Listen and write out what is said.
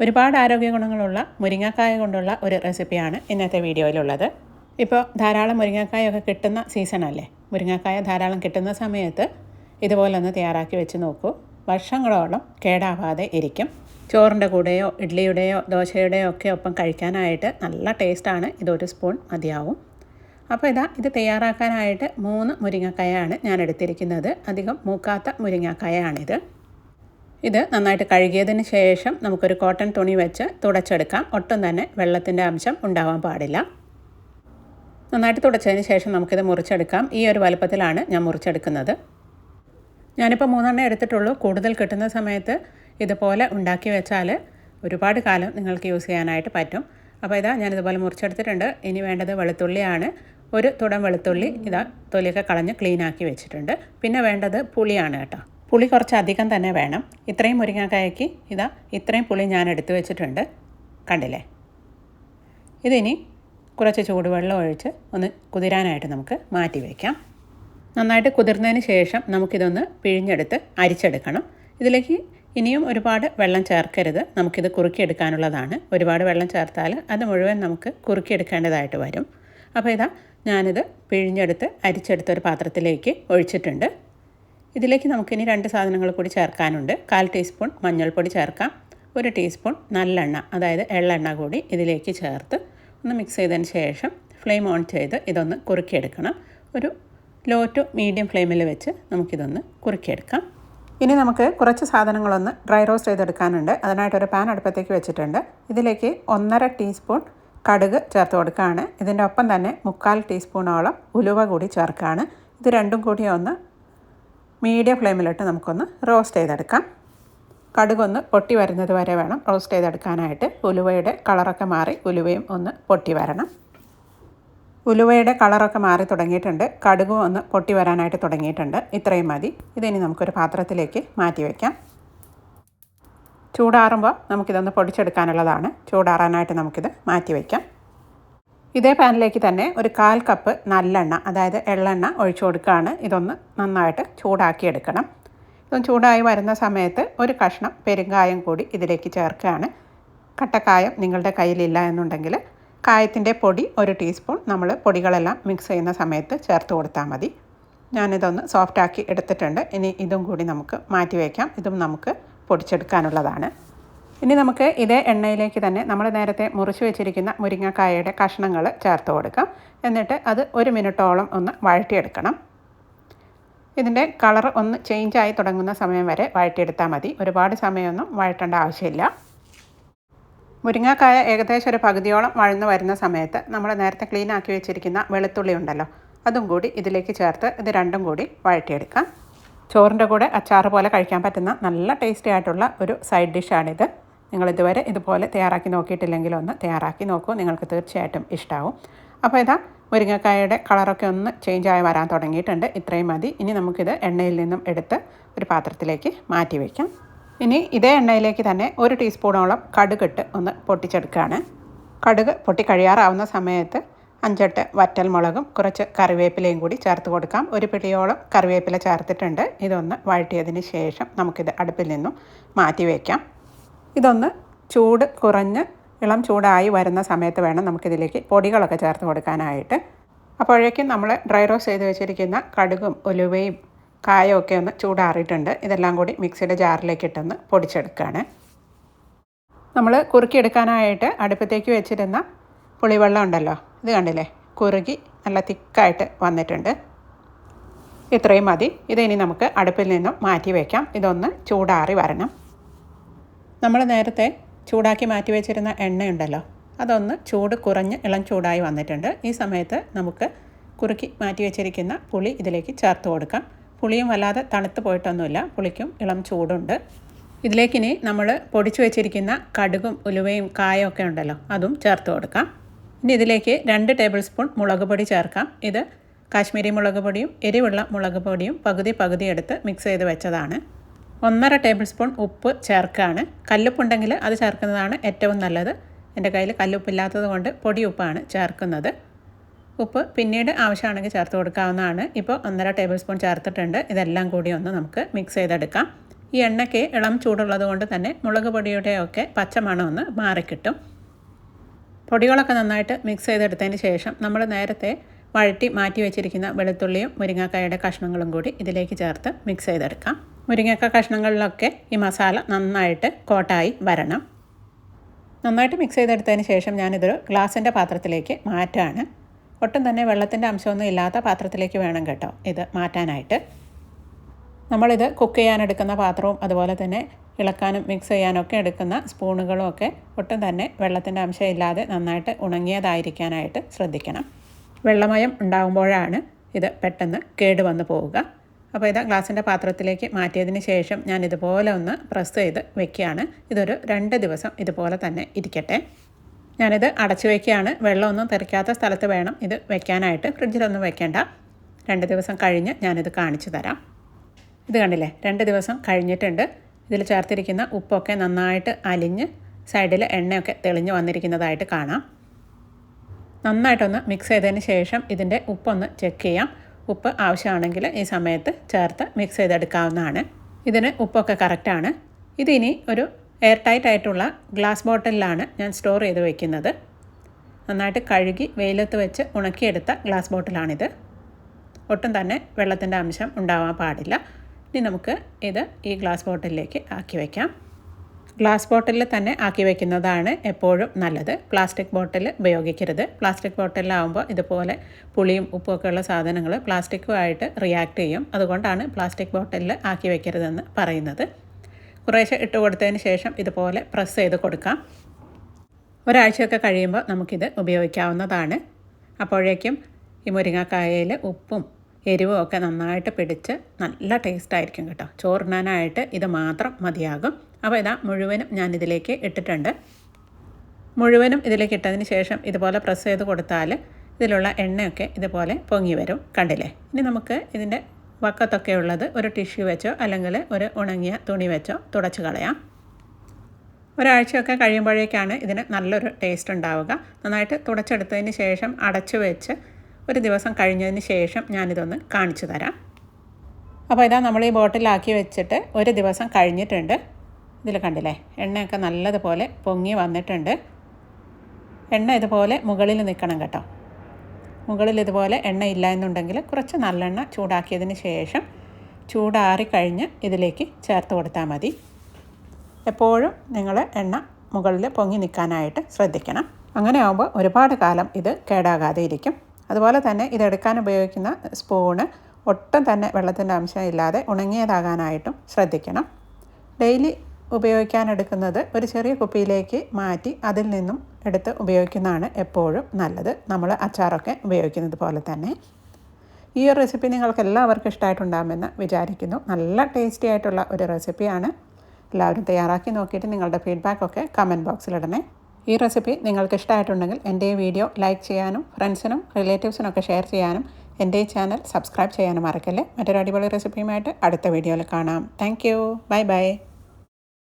ഒരുപാട് ആരോഗ്യ ഗുണങ്ങളുള്ള മുരിങ്ങക്കായ കൊണ്ടുള്ള ഒരു റെസിപ്പിയാണ് ഇന്നത്തെ വീഡിയോയിലുള്ളത്. ഇപ്പോൾ ധാരാളം മുരിങ്ങക്കായൊക്കെ കിട്ടുന്ന സീസണല്ലേ മുരിങ്ങക്കായ ധാരാളം കിട്ടുന്ന സമയത്ത് ഇതുപോലൊന്ന് തയ്യാറാക്കി വെച്ച് നോക്കൂ. വർഷങ്ങളോളം കേടാവാതെ ഇരിക്കും. ചോറിന്റെ കൂടെയോ ഇഡ്ഡലിയുടെയോ ദോശയുടെയോ ഒക്കെ ഒപ്പം കഴിക്കാനായിട്ട് നല്ല ടേസ്റ്റാണ്. ഇതൊരു സ്പൂൺ മതിയാവും. അപ്പോൾ ഇതാ ഇത് തയ്യാറാക്കാനായിട്ട് മൂന്ന് മുരിങ്ങക്കായാണ് ഞാൻ എടുത്തിരിക്കുന്നത് അധികം മൂക്കാത്ത മുരിങ്ങക്കായാണിത്. ഇത് നന്നായിട്ട് കഴുകിയതിന് ശേഷം നമുക്കൊരു കോട്ടൺ തുണി വെച്ച് തുടച്ചെടുക്കാം. ഒട്ടും തന്നെ വെള്ളത്തിന്റെ അംശം ഉണ്ടാവാൻ പാടില്ല. നന്നായിട്ട് തുടച്ചതിന് ശേഷം നമുക്കിത് മുറിച്ചെടുക്കാം. ഈ ഒരു വലുപ്പത്തിലാണ് ഞാൻ മുറിച്ചെടുക്കുന്നത്. ഞാനിപ്പോൾ മൂന്നെണ്ണം എടുത്തിട്ടുള്ളൂ. കൂടുതൽ കിട്ടുന്ന സമയത്ത് ഇതുപോലെ ഉണ്ടാക്കി വെച്ചാൽ ഒരുപാട് കാലം നിങ്ങൾക്ക് യൂസ് ചെയ്യാനായിട്ട് പറ്റും. അപ്പോൾ ഇതാ ഞാനിതുപോലെ മുറിച്ചെടുത്തിട്ടുണ്ട്. ഇനി വേണ്ടത് വെളുത്തുള്ളിയാണ്. ഒരു തുടം വെളുത്തുള്ളി ഇതാ തൊലിയൊക്കെ കളഞ്ഞ് ക്ലീനാക്കി വെച്ചിട്ടുണ്ട്. പിന്നെ വേണ്ടത് പുളിയാണ് കേട്ടോ. പുളി കുറച്ച് അധികം തന്നെ വേണം. ഇത്രയും മുരിങ്ങാക്കായക്ക് ഇതാ ഇത്രയും പുളി ഞാൻ എടുത്തു വെച്ചിട്ടുണ്ട്. കണ്ടില്ലേ? ഇതിനി കുറച്ച് ചൂടുവെള്ളം ഒഴിച്ച് ഒന്ന് കുതിരാനായിട്ട് നമുക്ക് മാറ്റി വയ്ക്കാം നന്നായിട്ട് കുതിർന്നതിന് ശേഷം നമുക്കിതൊന്ന് പിഴിഞ്ഞെടുത്ത് അരിച്ചെടുക്കണം. ഇതിലേക്ക് ഇനിയും ഒരുപാട് വെള്ളം ചേർക്കരുത്. നമുക്കിത് കുറുക്കിയെടുക്കാനുള്ളതാണ്. ഒരുപാട് വെള്ളം ചേർത്താൽ അത് മുഴുവൻ നമുക്ക് കുറുക്കിയെടുക്കേണ്ടതായിട്ട് വരും. അപ്പോൾ ഇതാ ഞാനിത് പിഴിഞ്ഞെടുത്ത് അരിച്ചെടുത്ത ഒരു പാത്രത്തിലേക്ക് ഒഴിച്ചിട്ടുണ്ട്. ഇതിലേക്ക് നമുക്കിനി രണ്ട് സാധനങ്ങൾ കൂടി ചേർക്കാനുണ്ട്. കാൽ ടീസ്പൂൺ മഞ്ഞൾപ്പൊടി ചേർക്കാം. ഒരു ടീസ്പൂൺ നല്ലെണ്ണ അതായത് എള്ളെണ്ണ കൂടി ഇതിലേക്ക് ചേർത്ത് ഒന്ന് മിക്സ് ചെയ്തതിന് ശേഷം ഫ്ലെയിം ഓൺ ചെയ്ത് ഇതൊന്ന് കുറുക്കിയെടുക്കണം. ഒരു ലോ ടു മീഡിയം ഫ്ലെയിമിൽ വെച്ച് നമുക്കിതൊന്ന് കുറുക്കിയെടുക്കാം. ഇനി നമുക്ക് കുറച്ച് സാധനങ്ങളൊന്ന് ഡ്രൈ റോസ്റ്റ് ചെയ്തെടുക്കാനുണ്ട്. അതിനായിട്ടൊരു പാൻ അടുപ്പത്തേക്ക് വെച്ചിട്ടുണ്ട്. ഇതിലേക്ക് ഒന്നര ടീസ്പൂൺ കടുക് ചേർത്ത് കൊടുക്കുകയാണ് ഇതിന്റെ ഒപ്പം തന്നെ മുക്കാൽ ടീസ്പൂണോളം ഉലുവ കൂടി ചേർക്കുകയാണ് ഇത് രണ്ടും കൂടി ഒന്ന് മീഡിയം ഫ്ലെയിമിലിട്ട് നമുക്കൊന്ന് റോസ്റ്റ് ചെയ്തെടുക്കാം. കടുകൊന്ന് പൊട്ടി വരുന്നത് വരെ വേണം റോസ്റ്റ് ചെയ്തെടുക്കാനായിട്ട്. ഉലുവയുടെ കളറൊക്കെ മാറി ഉലുവയും ഒന്ന് പൊട്ടി വരണം. ഉലുവയുടെ കളറൊക്കെ മാറി തുടങ്ങിയിട്ടുണ്ട്. കടുകും ഒന്ന് പൊട്ടി വരാനായിട്ട് തുടങ്ങിയിട്ടുണ്ട്. ഇത്രയും മതി. ഇതിനി നമുക്കൊരു പാത്രത്തിലേക്ക് മാറ്റി വയ്ക്കാം ചൂടാറുമ്പോൾ നമുക്കിതൊന്ന് പൊടിച്ചെടുക്കാനുള്ളതാണ്. ചൂടാറാനായിട്ട് നമുക്കിത് മാറ്റി വയ്ക്കാം ഇതേ പാനിലേക്ക് തന്നെ ഒരു കാൽ കപ്പ് നല്ലെണ്ണ അതായത് എള്ളെണ്ണ ഒഴിച്ചു കൊടുക്കുകയാണ്. ഇതൊന്ന് നന്നായിട്ട് ചൂടാക്കിയെടുക്കണം ഇതൊന്ന് ചൂടായി വരുന്ന സമയത്ത് ഒരു കഷ്ണം പെരുങ്കായം കൂടി ഇതിലേക്ക് ചേർക്കുകയാണ്. കട്ടക്കായം നിങ്ങളുടെ കയ്യിലില്ല എന്നുണ്ടെങ്കിൽ കായത്തിന്റെ പൊടി ഒരു ടീസ്പൂൺ നമ്മൾ പൊടികളെല്ലാം മിക്സ് ചെയ്യുന്ന സമയത്ത് ചേർത്ത് കൊടുത്താൽ മതി. ഞാനിതൊന്ന് സോഫ്റ്റാക്കി എടുത്തിട്ടുണ്ട്. ഇനി ഇതും കൂടി നമുക്ക് മാറ്റി വയ്ക്കാം. ഇതും നമുക്ക് പൊടിച്ചെടുക്കാനുള്ളതാണ്. ഇനി നമുക്ക് ഇതേ എണ്ണയിലേക്ക് തന്നെ നമ്മൾ നേരത്തെ മുറിച്ച് വെച്ചിരിക്കുന്ന മുരിങ്ങക്കായയുടെ കഷ്ണങ്ങൾ ചേർത്ത് കൊടുക്കാം. എന്നിട്ട് അത് ഒരു മിനിറ്റോളം ഒന്ന് വഴറ്റിയെടുക്കണം. ഇതിന്റെ കളർ ഒന്ന് ചേഞ്ച് ആയി തുടങ്ങുന്ന സമയം വരെ വഴറ്റിയെടുത്താൽ മതി. ഒരുപാട് സമയമൊന്നും വഴറ്റേണ്ട ആവശ്യമില്ല. മുരിങ്ങക്കായ ഏകദേശം ഒരു പകുതിയോളം വഴന്നു വരുന്ന സമയത്ത് നമ്മൾ നേരത്തെ ക്ലീൻ ആക്കി വെച്ചിരിക്കുന്ന വെളുത്തുള്ളി ഉണ്ടല്ലോ അതും കൂടി ഇതിലേക്ക് ചേർത്ത് ഇത് രണ്ടും കൂടി വഴറ്റിയെടുക്കാം. ചോറിന്റെ കൂടെ അച്ചാർ പോലെ കഴിക്കാൻ പറ്റുന്ന നല്ല ടേസ്റ്റി ആയിട്ടുള്ള ഒരു സൈഡ് ഡിഷാണിത് നിങ്ങൾ ഇതുവരെ ഇതുപോലെ തയ്യാറാക്കി നോക്കിയിട്ടില്ലെങ്കിൽ ഒന്ന് തയ്യാറാക്കി നോക്കൂ. നിങ്ങൾക്ക് തീർച്ചയായിട്ടും ഇഷ്ടമാവും അപ്പോൾ ഇതാ മുരിങ്ങക്കായയുടെ കളറൊക്കെ ഒന്ന് ചേഞ്ച് ആയി വരാൻ തുടങ്ങിയിട്ടുണ്ട്. ഇത്രയും മതി. ഇനി നമുക്കിത് എണ്ണയിൽ നിന്നും എടുത്ത് ഒരു പാത്രത്തിലേക്ക് മാറ്റി വയ്ക്കാം ഇനി ഇതേ എണ്ണയിലേക്ക് തന്നെ ഒരു ടീസ്പൂണോളം കടുകിട്ട് ഒന്ന് പൊട്ടിച്ചെടുക്കുകയാണ്. കടുക് പൊട്ടി കഴിയാറാവുന്ന സമയത്ത് അഞ്ചെട്ട് വറ്റൽ മുളകും കുറച്ച് കറിവേപ്പിലയും കൂടി ചേർത്ത് കൊടുക്കാം. ഒരു പിടിയോളം കറിവേപ്പില ചേർത്തിട്ടുണ്ട്. ഇതൊന്ന് വഴറ്റിയതിന് ശേഷം നമുക്കിത് അടുപ്പിൽ നിന്നും മാറ്റി വയ്ക്കാം ഇതൊന്ന് ചൂട് കുറഞ്ഞ് ഇളം ചൂടായി വരുന്ന സമയത്ത് വേണം നമുക്കിതിലേക്ക് പൊടികളൊക്കെ ചേർത്ത് കൊടുക്കാനായിട്ട്. അപ്പോഴേക്കും നമ്മൾ ഡ്രൈ റോസ്റ്റ് ചെയ്ത് വെച്ചിരിക്കുന്ന കടുകും ഉലുവയും ഒക്കെ ഒന്ന് ചൂടാറിയിട്ടുണ്ട്. ഇതെല്ലാം കൂടി മിക്സിയുടെ ജാറിലേക്ക് ഇട്ടൊന്ന് പൊടിച്ചെടുക്കുകയാണ് നമ്മൾ കുറുക്കിയെടുക്കാനായിട്ട് അടുപ്പത്തേക്ക് വെച്ചിരുന്ന പുളിവെള്ളം ഉണ്ടല്ലോ ഇത് കണ്ടില്ലേ? കുറുകി നല്ല തിക്കായിട്ട് വന്നിട്ടുണ്ട്. ഇത്രയും മതി. ഇതിനി നമുക്ക് അടുപ്പിൽ നിന്നും മാറ്റി വയ്ക്കാം ഇതൊന്ന് ചൂടാറി വരണം. നമ്മൾ നേരത്തെ ചൂടാക്കി മാറ്റി വെച്ചിരുന്ന എണ്ണയുണ്ടല്ലോ. അതൊന്ന് ചൂട് കുറഞ്ഞ് ഇളം ചൂടായി വന്നിട്ടുണ്ട്. ഈ സമയത്ത് നമുക്ക് കുറുക്കി മാറ്റി വെച്ചിരിക്കുന്ന പുളി ഇതിലേക്ക് ചേർത്ത് കൊടുക്കാം. പുളിയും വല്ലാതെ തണുത്ത് പോയിട്ടൊന്നുമില്ല. പുളിക്കും ഇളം ചൂടുണ്ട്. ഇതിലേക്കിനി നമ്മൾ പൊടിച്ചു വെച്ചിരിക്കുന്ന കടുകും ഉലുവയും കായും ഒക്കെ ഉണ്ടല്ലോ അതും ചേർത്ത് കൊടുക്കാം. ഇനി ഇതിലേക്ക് രണ്ട് ടേബിൾ സ്പൂൺ മുളക് പൊടി ചേർക്കാം. ഇത് കാശ്മീരി മുളക് പൊടിയും എരിവുള്ള മുളക് പൊടിയും പകുതി പകുതി എടുത്ത് മിക്സ് ചെയ്ത് വെച്ചതാണ്. ഒന്നര ടേബിൾ സ്പൂൺ ഉപ്പ് ചേർക്കുകയാണ് കല്ലുപ്പുണ്ടെങ്കിൽ അത് ചേർക്കുന്നതാണ് ഏറ്റവും നല്ലത്. എന്റെ കയ്യിൽ കല്ലുപ്പില്ലാത്തത് കൊണ്ട് പൊടി ഉപ്പാണ് ചേർക്കുന്നത്. ഉപ്പ് പിന്നീട് ആവശ്യമാണെങ്കിൽ ചേർത്ത് കൊടുക്കാവുന്നതാണ്. ഇപ്പോൾ ഒന്നര ടേബിൾ സ്പൂൺ ചേർത്തിട്ടുണ്ട്. ഇതെല്ലാം കൂടി ഒന്ന് നമുക്ക് മിക്സ് ചെയ്തെടുക്കാം. ഈ എണ്ണയ്ക്ക് ഇളം ചൂടുള്ളത് കൊണ്ട് തന്നെ മുളക് പൊടിയുടെയൊക്കെ പച്ചമണം ഒന്ന് മാറിക്കിട്ടും. പൊടികളൊക്കെ നന്നായിട്ട് മിക്സ് ചെയ്തെടുത്തതിന് ശേഷം നമ്മൾ നേരത്തെ വഴറ്റി മാറ്റി വെച്ചിരിക്കുന്ന വെളുത്തുള്ളിയും മുരിങ്ങാക്കായുടെ കഷ്ണങ്ങളും കൂടി ഇതിലേക്ക് ചേർത്ത് മിക്സ് ചെയ്തെടുക്കാം. മുരിങ്ങക്ക കഷ്ണങ്ങളിലൊക്കെ ഈ മസാല നന്നായിട്ട് കോട്ടായി വരണം. നന്നായിട്ട് മിക്സ് ചെയ്തെടുത്തതിന് ശേഷം ഞാനിതൊരു ഗ്ലാസിന്റെ പാത്രത്തിലേക്ക് മാറ്റാണ്. ഒട്ടും തന്നെ വെള്ളത്തിന്റെ അംശമൊന്നും ഇല്ലാത്ത പാത്രത്തിലേക്ക് വേണം കേട്ടോ ഇത് മാറ്റാനായിട്ട്. നമ്മളിത് കുക്ക് ചെയ്യാൻ എടുക്കുന്ന പാത്രവും അതുപോലെ തന്നെ ഇളക്കാനും മിക്സ് ചെയ്യാനൊക്കെ എടുക്കുന്ന സ്പൂണുകളും ഒക്കെ ഒട്ടും തന്നെ വെള്ളത്തിന്റെ അംശം ഇല്ലാതെ നന്നായിട്ട് ഉണങ്ങിയതായിരിക്കാനായിട്ട് ശ്രദ്ധിക്കണം. വെള്ളമയം ഉണ്ടാകുമ്പോഴാണ് ഇത് പെട്ടെന്ന് കേടുവന്ന് പോവുക. അപ്പോൾ ഇത് ഗ്ലാസിന്റെ പാത്രത്തിലേക്ക് മാറ്റിയതിന് ശേഷം ഞാൻ ഇതുപോലെ ഒന്ന് പ്രസ് ചെയ്ത് വെക്കുകയാണ്. ഇതൊരു രണ്ട് ദിവസം ഇതുപോലെ തന്നെ ഇരിക്കട്ടെ. ഞാനിത് അടച്ചു വയ്ക്കുകയാണ് വെള്ളമൊന്നും തെറിക്കാത്ത സ്ഥലത്ത് വേണം ഇത് വെക്കാനായിട്ട്. ഫ്രിഡ്ജിലൊന്നും വെക്കേണ്ട. രണ്ട് ദിവസം കഴിഞ്ഞ് ഞാനിത് കാണിച്ചു തരാം. ഇത് കണ്ടില്ലേ? രണ്ട് ദിവസം കഴിഞ്ഞിട്ടുണ്ട്. ഇതിൽ ചേർത്തിരിക്കുന്ന ഉപ്പൊക്കെ നന്നായിട്ട് അലിഞ്ഞ് സൈഡിൽ എണ്ണയൊക്കെ തെളിഞ്ഞു വന്നിരിക്കുന്നതായിട്ട് കാണാം. നന്നായിട്ടൊന്ന് മിക്സ് ചെയ്തതിന് ശേഷം ഇതിന്റെ ഉപ്പൊന്ന് ചെക്ക് ചെയ്യാം. ഉപ്പ് ആവശ്യമാണെങ്കിൽ ഈ സമയത്ത് ചേർത്ത് മിക്സ് ചെയ്തെടുക്കാവുന്നതാണ്. ഇതിന് ഉപ്പൊക്കെ കറക്റ്റാണ് ഇതിനി ഒരു എയർ ടൈറ്റ് ആയിട്ടുള്ള ഗ്ലാസ് ബോട്ടിലാണ് ഞാൻ സ്റ്റോർ ചെയ്ത് വയ്ക്കുന്നത് നന്നായിട്ട് കഴുകി വെയിലത്ത് വെച്ച് ഉണക്കിയെടുത്ത ഗ്ലാസ് ബോട്ടിലാണിത് ഒട്ടും തന്നെ വെള്ളത്തിന്റെ അംശം ഉണ്ടാവാൻ പാടില്ല. ഇനി നമുക്ക് ഇത് ഈ ഗ്ലാസ് ബോട്ടിലേക്ക് ആക്കി വയ്ക്കാം ഗ്ലാസ് ബോട്ടിലിൽ തന്നെ ആക്കി വയ്ക്കുന്നതാണ് എപ്പോഴും നല്ലത്. പ്ലാസ്റ്റിക് ബോട്ടിൽ ഉപയോഗിക്കരുത്. പ്ലാസ്റ്റിക് ബോട്ടിലാവുമ്പോൾ ഇതുപോലെ പുളിയും ഉപ്പുമൊക്കെ സാധനങ്ങൾ പ്ലാസ്റ്റിക്കുമായിട്ട് റിയാക്ട് ചെയ്യും. അതുകൊണ്ടാണ് പ്ലാസ്റ്റിക് ബോട്ടിലിൽ ആക്കി വയ്ക്കരുതെന്ന് പറയുന്നത്. കുറേശ്ശെ ഇട്ട് കൊടുത്തതിന് ശേഷം ഇതുപോലെ പ്രസ് ചെയ്ത് കൊടുക്കാം. ഒരാഴ്ചയൊക്കെ കഴിയുമ്പോൾ നമുക്കിത് ഉപയോഗിക്കാവുന്നതാണ്. അപ്പോഴേക്കും ഈ മുരിങ്ങക്കായയിൽ ഉപ്പും എരിവും ഒക്കെ നന്നായിട്ട് പിടിച്ച് നല്ല ടേസ്റ്റ് ആയിരിക്കും കേട്ടോ. ചോറിനാനായിട്ട് ഇത് മാത്രം മതിയാകും. അപ്പോൾ ഇതാ മുഴുവനും ഞാൻ ഇതിലേക്ക് ഇട്ടിട്ടുണ്ട്. മുഴുവനും ഇതിലേക്ക് ഇട്ടതിന് ശേഷം ഇതുപോലെ പ്രസ് ചെയ്ത് കൊടുത്താൽ ഇതിലുള്ള എണ്ണയൊക്കെ ഇതുപോലെ പൊങ്ങി വരും. കണ്ടില്ലേ? ഇനി നമുക്ക് ഇതിന്റെ വക്കത്തൊക്കെ ഉള്ളത് ഒരു ടിഷ്യൂ വെച്ചോ അല്ലെങ്കിൽ ഒരു ഉണങ്ങിയ തുണി വെച്ചോ തുടച്ച് കളയാം. ഒരാഴ്ചയൊക്കെ കഴിയുമ്പോഴേക്കാണ് ഇതിന് നല്ലൊരു ടേസ്റ്റ് ഉണ്ടാവുക. നന്നായിട്ട് തുടച്ചെടുത്തതിന് ശേഷം അടച്ചു വെച്ച് ഒരു ദിവസം കഴിഞ്ഞതിന് ശേഷം ഞാനിതൊന്ന് കാണിച്ചു തരാം. അപ്പോൾ ഇതാ നമ്മൾ ഈ ബോട്ടിലാക്കി വെച്ചിട്ട് ഒരു ദിവസം കഴിഞ്ഞിട്ടുണ്ട്. ഇതിൽ കണ്ടില്ലേ? എണ്ണയൊക്കെ നല്ലതുപോലെ പൊങ്ങി വന്നിട്ടുണ്ട്. എണ്ണ ഇതുപോലെ മുകളിൽ നിൽക്കണം കേട്ടോ. മുകളിൽ ഇതുപോലെ എണ്ണ ഇല്ല എന്നുണ്ടെങ്കിൽ കുറച്ച് നല്ലെണ്ണ ചൂടാക്കിയതിന് ശേഷം ചൂടാറിക്കഴിഞ്ഞ് ഇതിലേക്ക് ചേർത്ത് കൊടുത്താൽ മതി. എപ്പോഴും നിങ്ങൾ എണ്ണ മുകളിൽ പൊങ്ങി നിൽക്കാനായിട്ട് ശ്രദ്ധിക്കണം. അങ്ങനെ ആകുമ്പോൾ ഒരുപാട് കാലം ഇത് കേടാകാതെ ഇരിക്കും. അതുപോലെ തന്നെ ഇതെടുക്കാൻ ഉപയോഗിക്കുന്ന സ്പൂണ് ഒട്ടും തന്നെ വെള്ളത്തിന്റെ അംശം ഇല്ലാതെ ഉണങ്ങിയതാകാനായിട്ടും ശ്രദ്ധിക്കണം. ഡെയിലി ഉപയോഗിക്കാൻ എടുക്കുന്നത് ഒരു ചെറിയ കുപ്പിയിലേക്ക് മാറ്റി അതിൽ നിന്നും എടുത്ത് ഉപയോഗിക്കുന്നതാണ് എപ്പോഴും നല്ലത്. നമ്മൾ അച്ചാറൊക്കെ ഉപയോഗിക്കുന്നത് പോലെ തന്നെ. ഈ ഒരു റെസിപ്പി നിങ്ങൾക്ക് എല്ലാവർക്കും ഇഷ്ടമായിട്ടുണ്ടാകുമെന്ന് വിചാരിക്കുന്നു. നല്ല ടേസ്റ്റി ആയിട്ടുള്ള ഒരു റെസിപ്പിയാണ് എല്ലാവരും തയ്യാറാക്കി നോക്കിയിട്ട് നിങ്ങളുടെ ഫീഡ്ബാക്കൊക്കെ കമന്റ് ബോക്സിലിടണേ ഈ റെസിപ്പി നിങ്ങൾക്ക് ഇഷ്ടമായിട്ടുണ്ടെങ്കിൽ എന്റെ വീഡിയോ ലൈക്ക് ചെയ്യാനും ഫ്രണ്ട്സിനും റിലേറ്റീവ്സിനൊക്കെ ഷെയർ ചെയ്യാനും എന്റെ ഈ ചാനൽ സബ്സ്ക്രൈബ് ചെയ്യാനും മറക്കല്ലേ. മറ്റൊരു അടിപൊളി റെസിപ്പിയുമായിട്ട് അടുത്ത വീഡിയോയിൽ കാണാം. Thank bye bye